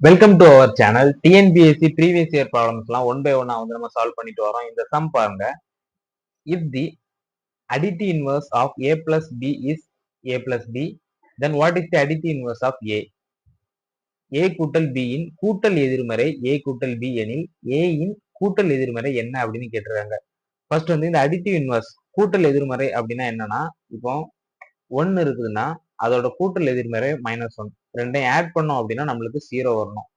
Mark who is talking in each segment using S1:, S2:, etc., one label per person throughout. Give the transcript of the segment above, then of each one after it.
S1: Welcome to our channel TNPSC previous year ப்ராப்ளம்ஸ்லாம் one by ஒன்னா வந்து நம்ம சால்வ் பண்ணிட்டு வரோம். இந்த சம் பாருங்க. If the additive inverse of A plus B is A plus B then what is the additive inverse of A A கூட்டல் B இன் கூட்டல் எதிர்மறை ஏ கூட்டல் பி எனில் ஏயின் இன் கூட்டல் எதிர்மறை என்ன அப்படின்னு கேட்டிருக்காங்க. ஃபர்ஸ்ட் வந்து இந்த அடிட்டிவ் இன்வர்ஸ் கூட்டல் எதிர்மறை அப்படின்னா என்னன்னா இப்போ ஒன்னு இருக்குதுன்னா அதோட கூட்டல் எதிர்மறை மைனஸ் ஒன் ரெண்டையும் ஆட் பண்ணோம் அப்படின்னா நம்மளுக்கு ஜீரோ வரணும்.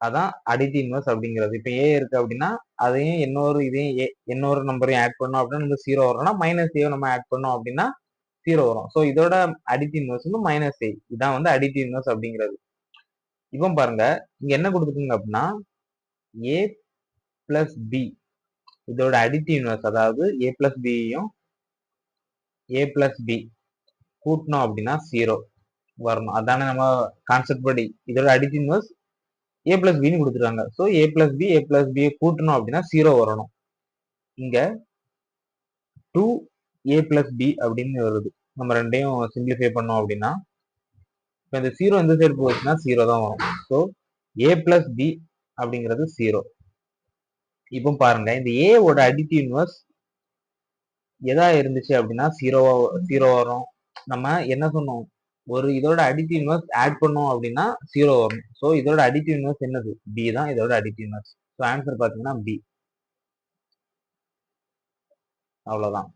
S1: அதான் அடிட்டி இன்வெர்ஸ் அப்படிங்கிறது. இப்போ ஏ இருக்கு அப்படின்னா அதையும் இன்னொரு இதையும் ஏ இன்னொரு நம்பரையும் ஆட் பண்ணோம் அப்படின்னா நமக்கு ஜீரோ வரும்னா மைனஸ் ஏ நம்ம ஆட் பண்ணோம் அப்படின்னா ஜீரோ வரும். ஸோ இதோட அடிட்டி இன்வெர்ஸ் வந்து மைனஸ் ஏ இதான் வந்து அடித்தி இன்வெர்ஸ் அப்படிங்கிறது. இப்போ பாருங்க இங்க என்ன கொடுத்துருக்குங்க அப்படின்னா ஏ பிளஸ் பி இதோட அடிட்டி இன்வெர்ஸ் அதாவது ஏ பிளஸ் பியையும் ஏ பிளஸ் பி கூட்டணும் அப்படின்னா ஜீரோ வரணும். அதானே நம்ம கான்செப்ட் படி. இதோட அடிட்டி இன்வர்ஸ் ஏ பிளஸ் பின்னு கொடுத்துருக்காங்க. So A plus B A plus பியை கூட்டணும் அப்படின்னா ஜீரோ வரணும். இங்க டூ ஏ பிளஸ் பி அப்படின்னு வருது. நம்ம ரெண்டையும் சிம்பிளிஃபை பண்ணோம் அப்படின்னா இப்போ இந்த ஜீரோ எந்த சைடு போச்சுன்னா ஜீரோ தான் வரும். ஸோ ஏ பிளஸ் பி அப்படிங்கிறது ஜீரோ இப்போ பாருங்க இந்த ஏவோட அடிட்டிவ் இன்வர்ஸ் எதா இருந்துச்சு அப்படின்னா ஜீரோவா ஜீரோ வரும். நம்ம என்ன சொன்னோம்? ஒரு இதோட அடிட்டிவ் இன்வெர்ஸ் ஆட் பண்ணோம் அப்படின்னா ஜீரோ வரும். ஸோ இதோட அடிட்டிவ் இன்வெர்ஸ் என்னது? பி தான் இதோட அடிட்டிவ் இன்வெர்ஸ் ஸோ ஆன்சர் பார்த்தீங்கன்னா பி அவ்வளோதான்